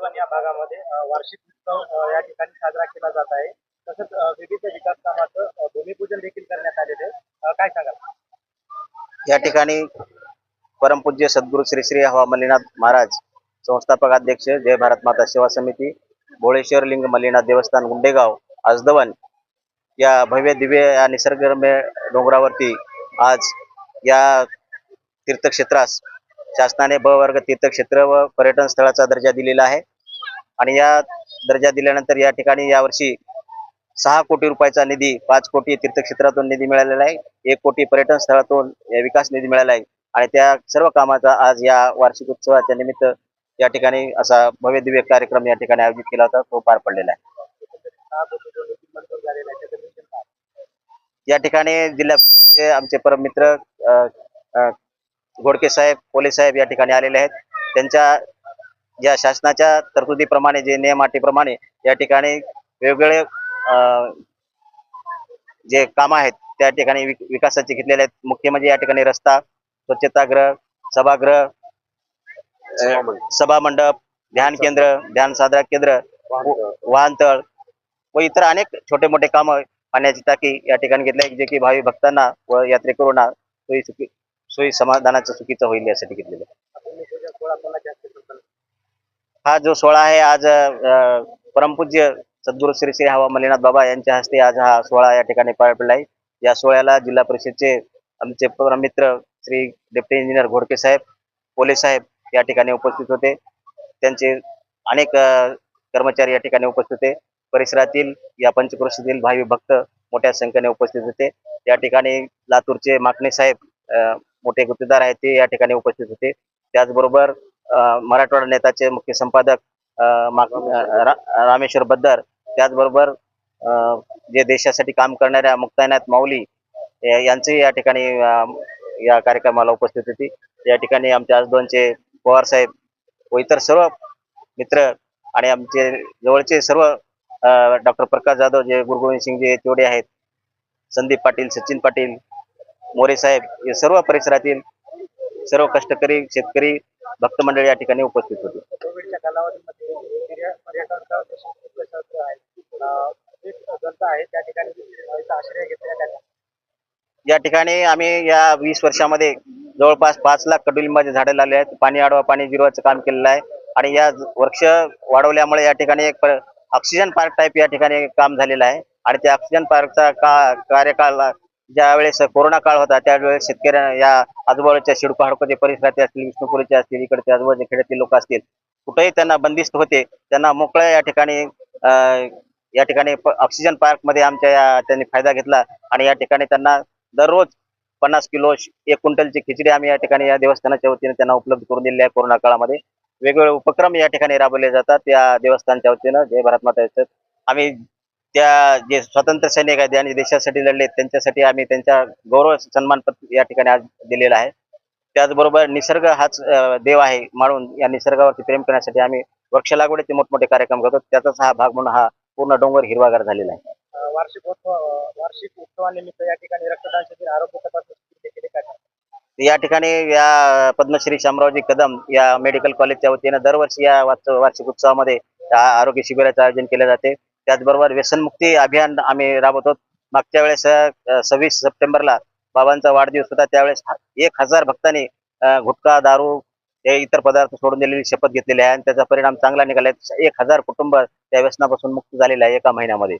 आजवन या भागामध्ये वार्षिक उत्सव या ठिकाणी साजरा केला जात आहे. तसंच विविध विकास कामाचं भूमिपूजन देखील करण्यात आलेले काय सांगाल? या ठिकाणी परमपूज्य सद्गुरू श्री श्री हवा मल्लीनाथ महाराज संस्थापक अध्यक्ष जय भारत माता सेवा समिती भोळेश्वर लिंग मल्लीनाथ देवस्थान गुंडेगाव आजदवन या भव्य दिव्य या निसर्गरम्य डोंगरावरती आज या तीर्थक्षेत्रास शासनाने ब वर्ग तीर्थक्षेत्र व पर्यटन स्थळाचा दर्जा दिलेला आहे. आणि या दर्जा दिल्यानंतर या ठिकाणी यावर्षी सहा कोटी रुपयाचा निधी पाच कोटी तीर्थक्षेत्रातून निधी मिळालेला आहे. एक कोटी पर्यटन स्थळातून या विकास निधी मिळाला आहे. आणि त्या सर्व कामाचा आज या वार्षिक उत्सवाच्या निमित्त या ठिकाणी असा भव्य दिव्य कार्यक्रम या ठिकाणी आयोजित केला होता तो पार पडलेला आहे. या ठिकाणी जिल्हा परिषदचे आमचे परममित्र मित्र घोडके साहेब पोलीस साहेब या ठिकाणी आलेले आहेत. त्यांच्या या शासनाच्या तरतुदीप्रमाणे जे नियम अटीप्रमाणे या ठिकाणी वेगवेगळे जे काम आहेत त्या ठिकाणी विकासाचे घेतलेले आहेत. मुख्य म्हणजे या ठिकाणी रस्ता स्वच्छतागृह सभागृह सभा सभामंडप ध्यान केंद्र ध्यान साधना केंद्र वाहनतळ व इतर अनेक छोटे मोठे काम पाण्याची टाकी या ठिकाणी घेतले जे की भावी भक्तांना व यात्रेकरूंना सोयी सुखी सोयी समाधानाचं चुकीचं होईल यासाठी घेतलेलं आहे. भूमिपूजन सोळा कोणाचे हस्ते संपन्न? हा जो सोहळा आहे आज परमपूज्य सद्गुरु श्री श्री हवा मल्लीनाथ बाबा यांच्या हस्ते आज हा सोहळा या ठिकाणी पार पडला आहे. या सोहळ्याला जिल्हा परिषदचे आमचे परममित्र श्री डेप्टी इंजिनियर घोडके साहेब पोलीस साहेब या ठिकाणी उपस्थित होते. त्यांचे अनेक कर्मचारी या ठिकाणी उपस्थित होते. परिसरातील या पंचक्रोशीतील भावी भक्त मोठ्या संख्येने उपस्थित होते. या ठिकाणी लातूरचे माकणे साहेब मोठे गुत्तेदार आहेत ते या ठिकाणी उपस्थित होते. त्याचबरोबर मराठवाडा नेताचे मुख्य संपादक रा- रामेश्वर बद्दर त्याचबरोबर अ, जे देशासाठी काम करणाऱ्या मुक्ताईनाथ माऊली या- यांचेही या ठिकाणी या कार्यक्रमाला उपस्थित होती. या ठिकाणी आमच्या आजदोनचे पवार साहेब व इतर सर्व मित्र आणि आमचे जवळचे सर्व डॉक्टर प्रकाश जाधव जे गुरुगोविंद सिंगजी तेवढे आहेत. संदीप पाटील सचिन पाटील मोरे साहेब हे सर्व परिसरातील सर्व कष्टकरी शेतकरी भक्त मंडळी या ठिकाणी उपस्थित होते. कोविडच्या कालावधीमध्ये या ठिकाणी आम्ही या वीस वर्षामध्ये जवळपास पाच लाख कडुलिंबाचे झाडे लावले आहेत. पाणी अडवा पाणी जिरवाचं काम केलेलं आहे. आणि या वृक्ष वाढवल्यामुळे या ठिकाणी एक ऑक्सिजन पार्क टाईप या ठिकाणी काम झालेलं आहे. आणि त्या ऑक्सिजन पार्कचा का कार्यकाळ ज्या वेळेस कोरोना काळ होता त्यावेळेस शेतकऱ्या या आजूबाजूच्या शिडको हडकोचे परिसराचे असतील विष्णुपुरीचे असतील इकडचे आजूबाजूच्या खेड्यातील लोक असतील कुठेही त्यांना बंदिस्त होते त्यांना मोकळ्या या ठिकाणी या ठिकाणी ऑक्सिजन पार्कमध्ये आमच्या या त्यांनी फायदा घेतला आणि या ठिकाणी त्यांना दररोज पन्नास किलो एक क्विंटलची खिचडी आम्ही या ठिकाणी या देवस्थानाच्या वतीने त्यांना उपलब्ध करून दिलेली आहे कोरोना काळामध्ये. वेगवेगळे उपक्रम या ठिकाणी राबवले जातात या देवस्थानच्या वतीनं. जय भारत माता आम्ही त्या जे स्वातंत्र्य सैनिक आहेत आणि देशासाठी लढले त्यांच्यासाठी आम्ही त्यांच्या गौरव सन्मान पत्र या ठिकाणी आज दिलेला आहे. त्याचबरोबर निसर्ग हाच देव आहे म्हणून या निसर्गावरती प्रेम करण्यासाठी आम्ही वृक्ष लागवडीचे मोठमोठे कार्यक्रम करतो. त्याचाच हा भाग म्हणून हा पूर्ण डोंगर हिरवागार झालेला आहे. वार्षिक उत्सवानिमित्त या ठिकाणी रक्तदान शिबिर आरोग्य तपासणी? या ठिकाणी या पद्मश्री शामरावजी कदम या मेडिकल कॉलेजच्या वतीनं दरवर्षी या वार्ष- वार्षिक उत्सवामध्ये आरोग्य शिबिराचं आयोजन केले जाते. त्याचबरोबर व्यसनमुक्ती अभियान आम्ही राबवतो. मागच्या वेळेस सव्वीस सप्टेंबरला बाबांचा वाढदिवस होता. त्यावेळेस हा- एक हजार भक्तांनी गुटखा दारू हे इतर पदार्थ सोडून दिलेली शपथ घेतलेली आहे आणि त्याचा परिणाम चांगला निघाला आहे एक हजार कुटुंब त्या व्यसनापासून मुक्त झालेला आहे एका महिन्यामध्ये.